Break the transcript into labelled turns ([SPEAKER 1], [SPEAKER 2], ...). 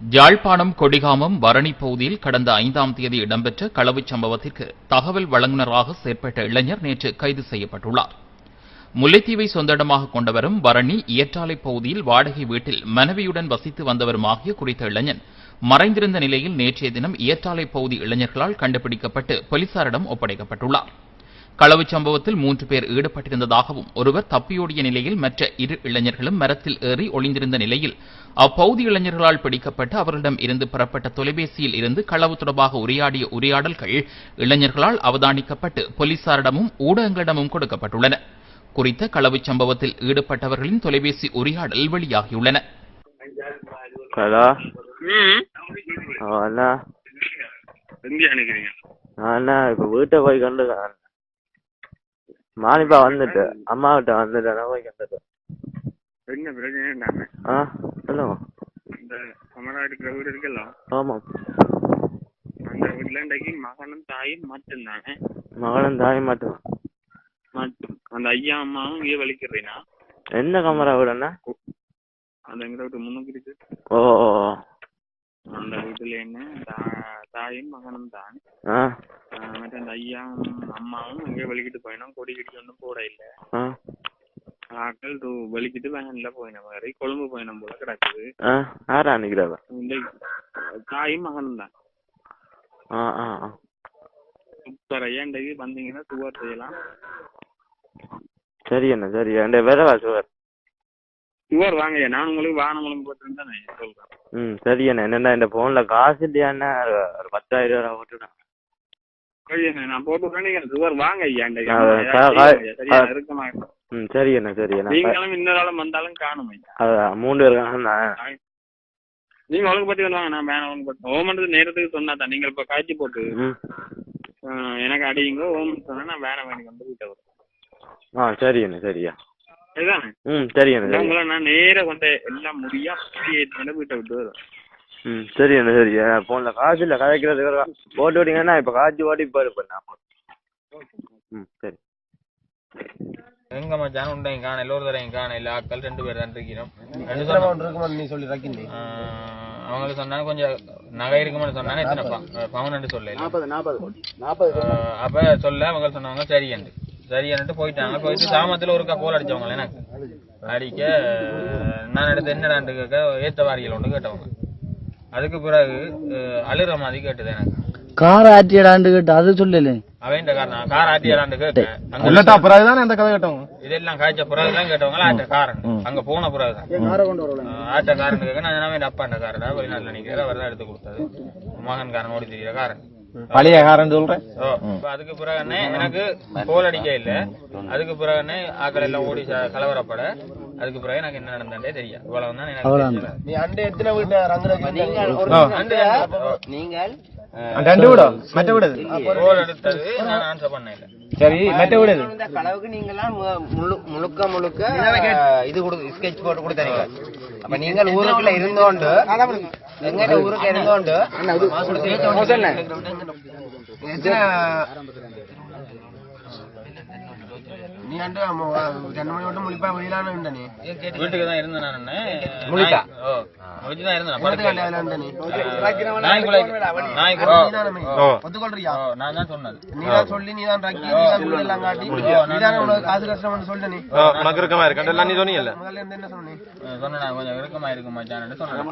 [SPEAKER 1] யாழ்ப்பாணம் கொடிகாமம் வரணி பகுதியில் கடந்த ஐந்தாம் தேதி இடம்பெற்ற களவுச் சம்பவத்திற்கு தகவல் வழங்குநராக செயற்பட்ட இளைஞர் நேற்று கைது செய்யப்பட்டுள்ளார். முல்லைத்தீவை சொந்த இடமாக கொண்டவரும் வரணி இயற்றாலை பகுதியில் வாடகை வீட்டில் மனைவியுடன் வசித்து வந்தவருமாகிய குறித்த இளைஞன் மறைந்திருந்த நிலையில் நேற்றைய தினம் இயற்றாலை பகுதி இளைஞர்களால் கண்டுபிடிக்கப்பட்டு போலீசாரிடம் ஒப்படைக்கப்பட்டுள்ளார். களவுச் சம்பவத்தில் மூன்று பேர் ஈடுபட்டிருந்ததாகவும் ஒருவர் தப்பியோடிய நிலையில் மற்ற இரு இளைஞர்களும் மரத்தில் ஏறி ஒளிந்திருந்த நிலையில் அப்பகுதி இளைஞர்களால் பிடிக்கப்பட்டு அவர்களிடம் இருந்து பெறப்பட்ட தொலைபேசியில் இருந்து களவு தொடர்பாக உரையாடிய உரையாடல்கள் இளைஞர்களால் அவதானிக்கப்பட்டு போலீசாரிடமும் ஊடகங்களிடமும் கொடுக்கப்பட்டுள்ளன. குறித்த களவுச் சம்பவத்தில் ஈடுபட்டவர்களின் தொலைபேசி உரையாடல் வெளியாகியுள்ளன.
[SPEAKER 2] ஹலோ?
[SPEAKER 3] எங்கே
[SPEAKER 2] நான் இப்போ வீட்டை போய் மானிப்பா வந்துட்டு அம்மாகிட்ட வந்துட்டேன் நான் போய் கண்டுட்டேன்
[SPEAKER 3] என்ன பிரச்சனை இல்லாம?
[SPEAKER 2] ஆ சொல்லுங்க.
[SPEAKER 3] இந்த இருக்கிற வீடு இருக்குல்ல?
[SPEAKER 2] ஆமாம்
[SPEAKER 3] அந்த வீட்டுல இன்றைக்கு மகனும் தாயும் மட்டும்தானே?
[SPEAKER 2] மகளும் தாய் மட்டும்.
[SPEAKER 3] மட்டும். அந்த ஐயா அம்மாவும் இங்கே வலிக்கிறீனா
[SPEAKER 2] என்ன கமரா வீடுண்ணா
[SPEAKER 3] அந்த எங்க வீட்டு முன்னுக்கு இருக்கு.
[SPEAKER 2] ஓ.
[SPEAKER 3] அந்த வீட்டுல என்ன? தாயும் மகனும் தான்.
[SPEAKER 2] ஆ.
[SPEAKER 3] ஐயாவும் அம்மாவும் இங்கே வலிக்கிட்டு போயினோம். கொடி கிட்டி ஒன்றும் போட இல்லை.
[SPEAKER 2] ஆ.
[SPEAKER 3] ஆட்கள் தூ வலிக்கிட்டு வேன்ல போயினோம் மாதிரி கொழும்பு போயினோம் போல கிடக்குது.
[SPEAKER 2] ஆ யாரா நிற்கிறவ
[SPEAKER 3] இந்த தாயும் மகனும் தான். சூப்பர் ஐயா இன்றைக்கு வந்தீங்கன்னா சுவர் செய்யலாம்.
[SPEAKER 2] சரி அண்ணா சரி. என் விரவா சுவர்.
[SPEAKER 3] சுவர் வாங்க நான் உங்களுக்கு வாகனம் போட்டுருந்தேன் நான் சொல்றேன்.
[SPEAKER 2] ம் சரி அண்ணா. என்னண்ணா இந்த ஃபோனில் காசு இல்லையாண்ணா? ஒரு பத்தாயிரம் ரூபா
[SPEAKER 3] அண்ணா, நான் போட்டு விடுறேன் நீங்க சுவர் வாங்க ஐயா இன்றைக்கு
[SPEAKER 2] ம் சரி அண்ணா சரி அண்ணா.
[SPEAKER 3] நீங்களும் இன்னொரு ஆளும் வந்தாலும் காணும் ஐயா.
[SPEAKER 2] அதான் மூணு பேர் இருக்காங்கண்ணா
[SPEAKER 3] நீங்க ஒழுங்கு பத்தி வருவாங்க நான் வேணாம் ஒழுங்கு பத்தி ஓமன்றது நேரத்துக்கு சொன்னா தான் நீங்கள் இப்ப காய்ச்சி போட்டு எனக்கு அடியுங்க ஓம் சொன்னா நான் வேணாம் வேணும் வந்து வீட்டை வரும்
[SPEAKER 2] ஆ சரி அண்ணா சரியா
[SPEAKER 3] சரிதானே?
[SPEAKER 2] ம் சரி அண்ணா
[SPEAKER 3] உங்களை நான் நேரா கொண்டு எல்லாம் முடியா வீட்டை விட்டு வரும்
[SPEAKER 2] ம் சரி அண்ணா சரி. ஃபோனில் காசு இல்லை கதைக்கிறதுக்கு போட்டு விட்டீங்கன்னா இப்போ காய்ச்சி ஓட்டி போயிரு பண்ணா ம் சரி.
[SPEAKER 4] எங்க மச்சான் உண்டையும் காண எல்லோரும் தரையும் காண இல்ல ஆட்கள் ரெண்டு பேர் தான் இருக்கிறோம். ரெண்டு சொன்னா-
[SPEAKER 5] நீ சொல்லி ரக்கிண்டி
[SPEAKER 4] அவங்களுக்கு சொன்னாங்க கொஞ்சம் நகை இருக்குமென்னு சொன்னாங்க எத்தனை ப- பவுன் சொல்ல
[SPEAKER 5] நாற்பது நாற்பது. நாற்பது
[SPEAKER 4] அப்ப சொல்ல அவங்க சொன்னாங்க சரி என்று. சரி என்னட்டு போயிட்டாங்க. போயிட்டு சாமத்துல ஒருக்கா கோல் அடிச்சவங்க எனக்கு. அடிக்க நான் எடுத்து என்னடான்னு கேட்க ஏத்த வாரியல் ஒன்று கேட்டவங்க. அதுக்கு பிறகு அழுற மாதிரி கேட்டது எனக்கு.
[SPEAKER 6] கார் ஆட்டியடான்னு கேட்டு அது சொல்லல.
[SPEAKER 4] அவன் காரணம்? கார் ஆட்டியலான்னு கேட்க அங்க
[SPEAKER 5] உள்ளட்டா பிறகுதானே அந்த கதை கேட்டவங்க?
[SPEAKER 4] இதெல்லாம் காய்ச்ச பிறகுதான் கேட்டவங்களா ஆட்ட காரன். அங்க போன பிறகுதான்.
[SPEAKER 5] காரை கொண்டு வரல
[SPEAKER 4] ஆஹ் ஆட்ட காரன் கேட்க நான் என்ன அப்பாண்ட காரடா வெளிநாட்டுல நிக்கிற அவர் தான் எடுத்து கொடுத்தது. மகன் காரன் ஓடி தெரியுற காரன்.
[SPEAKER 5] பழைய காரன் சொல்றேன்
[SPEAKER 4] ஓ, இப்ப அதுக்கு பிறகு எனக்கு கோல் அடிக்க இல்ல. அதுக்கு பிறகு ஆக்கள் எல்லாம் ஓடி கலவரப்பட. அதுக்கு பிறகு எனக்கு என்ன நடந்தே தெரியும் இவ்வளவு தான் எனக்கு.
[SPEAKER 5] நீ அண்டை எத்தனை வீட்டு ரங்குல
[SPEAKER 4] அண்டு
[SPEAKER 7] நீங்கள்
[SPEAKER 5] ரெண்டு வீடா மற்ற வீடு.
[SPEAKER 4] கோல் எடுத்தது நான் ஆன்சர் பண்ண இல்ல
[SPEAKER 5] சரி மற்ற வீடு.
[SPEAKER 7] நீங்களாம் முழுக்க முழுக்க இது கொடு ஸ்கெட்ச் போட்டு கொடுத்தீங்க அப்ப நீங்கள் ஊருக்குள்ள இருந்தோண்டு எங்கிட்ட ஊருக்கு இருந்தோண்டு?
[SPEAKER 5] நீ அண்டு ரெண்டு மணி விட்டு முழிப்பா நீ
[SPEAKER 4] வீட்டுக்கு தான் இருந்தேன் நான்? ஓ தான் இருந்தேன்
[SPEAKER 5] நீ. ஒத்துக்கொள்றியா
[SPEAKER 4] நான் தான் சொன்னது
[SPEAKER 5] நீ தான் சொல்லி நீ தான் ரக்கி நீ தான் எல்லாம் காட்டி நீ தானே உனக்கு காசு கஷ்டம் சொல்லிட்டு நீ
[SPEAKER 8] உனக்கு இருக்கமா இருக்கா நீ சொன்னீங்கல்ல
[SPEAKER 5] முதல்ல இருந்து என்ன சொன்னீங்க
[SPEAKER 4] சொன்னேன் கொஞ்சம் இறுக்கமா இருக்கு மச்சான் சொன்னேன்